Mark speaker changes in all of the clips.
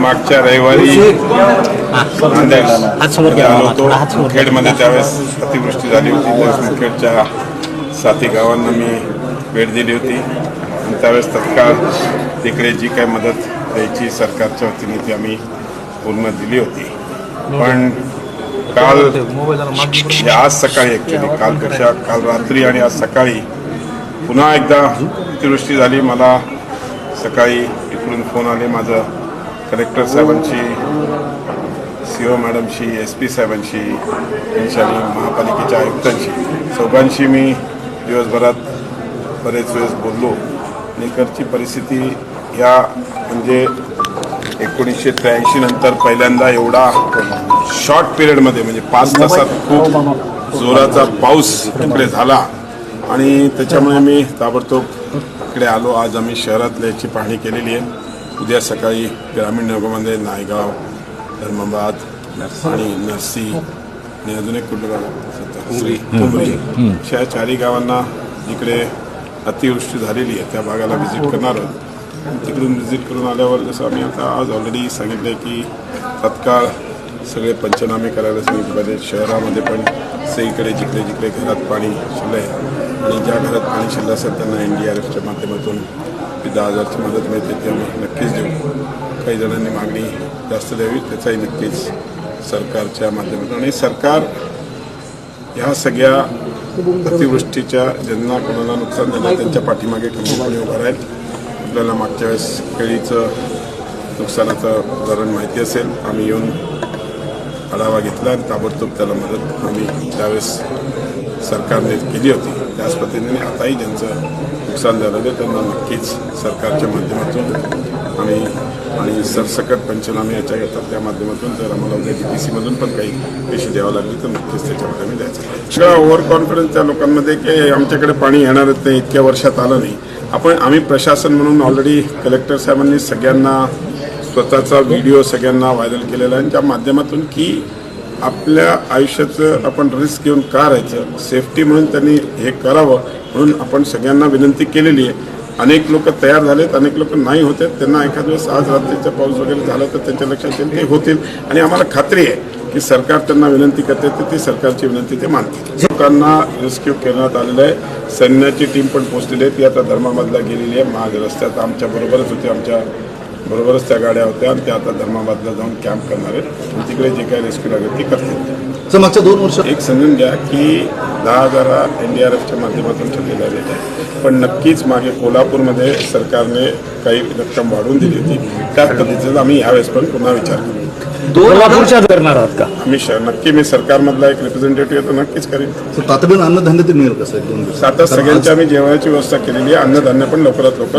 Speaker 1: मागच्या रविवारी आलो
Speaker 2: हात.
Speaker 1: मुखेडमध्ये त्यावेळेस अतिवृष्टी झाली होती. त्यावेळेस मुखेडच्या साथी गावांना मी भेट दिली होती. आणि त्यावेळेस तत्काळ तिकडे जी काही मदत द्यायची सरकारच्या वतीने ती आम्ही पूर्ण दिली होती. पण काल आज सकाळी ॲक्च्युली कालपेक्षा काल रात्री आणि आज सकाळी पुन्हा एकदा अतिवृष्टी झाली. मला सकाळी इकडून फोन आले. माझं कलेक्टर साहेबांशी सी ओ मॅडमशी एस पी साहेबांशी यांची आणि महापालिकेच्या आयुक्तांशी चौघांशी मी दिवसभरात बरेच वेळेस बोललो. आणि परिस्थिती या म्हणजे एकोणीसशे त्र्याऐंशी नंतर पहिल्यांदा एवढा शॉर्ट पिरियडमध्ये म्हणजे पाच तासात खूप जोराचा पाऊस इकडे झाला. आणि त्याच्यामुळे मी ताबडतोब इकडे आलो. आज आम्ही शहरातल्या याची पाहणी केलेली आहे. उद्या सकाळी ग्रामीण भागामध्ये नायगाव धर्माबाद आणि नरसी आणि अजून एक कुठलं गाव? कुंभरी अशा चारही गावांना जिकडे अतिवृष्टी झालेली आहे. त्या भागाला व्हिजिट करणार आहोत. तिकडून व्हिजिट करून आल्यावर जसं आम्ही आता आज ऑलरेडी सांगितलं आहे की तत्काळ सगळे पंचनामे करायला सांगितले पाहिजे. शहरामध्ये पण सगळीकडे जिकडे जिकडे घरात पाणी शिरलं आहे आणि ज्या घरात पाणी शिरलं असेल त्यांना एन डी आर एफच्या माध्यमातून ती दहा हजारची मदत मिळते ती आम्ही नक्कीच देऊ. काही जणांनी मागणी जास्त द्यावी त्याचाही नक्कीच सरकारच्या माध्यमातून. आणि सरकार ह्या सगळ्या अतिवृष्टीच्या ज्यांना कोणाला नुकसान झालं त्यांच्या पाठीमागे खंबीरपणे उभं राहील. आपल्याला मागच्या वेळेस केळीचं नुकसानाचं उदाहरण माहिती असेल. आम्ही येऊन आढावा घेतला आणि ताबडतोब त्याला मदत आम्ही त्यावेळेस सरकारने केली होती. त्याच पद्धतीने आताही ज्यांचं नुकसान झालेलं आहे त्यांना नक्कीच सरकारच्या माध्यमातून आम्ही आणि सरसकट पंचनामे याच्या येतात त्या माध्यमातून जर आम्हाला उद्या डी पी सीमधून पण काही पैसे द्यावं लागले तर नक्कीच त्याच्यामध्ये आम्ही द्यायचं सगळं ओव्हर कॉन्फिडन्स त्या लोकांमध्ये की आमच्याकडे पाणी येणारच नाही इतक्या वर्षात आलं नाही. आपण आम्ही प्रशासन म्हणून ऑलरेडी कलेक्टर साहेबांनी सगळ्यांना स्वतःचा व्हिडिओ सगळ्यांना व्हायरल केलेला आहे आणि त्या माध्यमातून की आपल्या आयुष्याचं आपण रिस्क घेऊन का राहायचं? सेफ्टी म्हणून त्यांनी हे करावं म्हणून आपण सगळ्यांना विनंती केलेली आहे. अनेक लोक तयार झालेत अनेक लोक नाही होते. त्यांना एखाद दिवस आज रात्रीचा पाऊस वगैरे झाला तर त्यांच्या लक्षात येईल ते होतील. आणि आम्हाला खात्री आहे की सरकार त्यांना विनंती करते तर ती सरकारची विनंती ते मानते लोकांना रेस्क्यू करण्यात आलेलं आहे. सैन्याची टीम पण पोहोचलेली आहे ती आता धर्मामधला गेलेली आहे. महाग रस्त्यात आमच्या बरोबरच होते. आमच्या बरोबरच त्या गाड्या होत्या आणि त्या आता धर्माबादला जाऊन कॅम्प करणार आहेत. आणि तिकडे जे काही रेस्क्यू लागेल ते करतील.
Speaker 3: सर मागच्या दोन वर्षात
Speaker 1: एक समजून घ्या की दहा हजारा एन डी आर एफच्या माध्यमातून ठरलेल्या आहेत. पण नक्कीच मागे कोल्हापूरमध्ये सरकारने काही रक्कम वाढवून दिली होती. त्याच पद्धतीचा आम्ही यावेळेस पण पुन्हा विचार करू.
Speaker 2: कोल्हापूरच्या करणार आहात का?
Speaker 1: आम्ही श- नक्की मी सरकारमधला एक रिप्रेझेंटेटिव्ह येतो नक्कीच करेन.
Speaker 3: तातडीनं अन्नधान्य ते मिळेल कसं एक दोन दिवस?
Speaker 1: आता सगळ्यांची आम्ही जेवणाची व्यवस्था केलेली आहे. अन्नधान्य पण लवकरात लवकर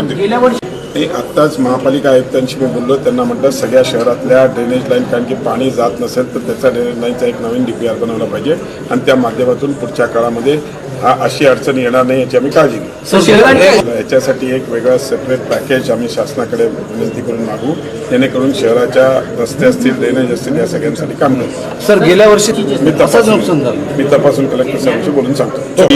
Speaker 1: आणि आत्ताच महापालिका आयुक्तांशी मी बोललो त्यांना म्हटलं सगळ्या शहरातल्या ड्रेनेज लाईन कारण की पाणी जात नसेल तर त्याचा ड्रेनेज लाईनचा एक नवीन डी पी आर बनवला पाहिजे आणि त्या माध्यमातून पुढच्या काळामध्ये हा अशी अडचण येणार नाही याची आम्ही काळजी घेऊ. याच्यासाठी एक वेगळा सेपरेट पॅकेज आम्ही शासनाकडे विनंती करून मागू जेणेकरून शहराच्या रस्ते असतील ड्रेनेज असतील या सगळ्यांसाठी काम करू.
Speaker 2: सर गेल्या वर्षी
Speaker 1: मी तपासून मी तपासून कलेक्टर साहेबांशी बोलून सांगतो.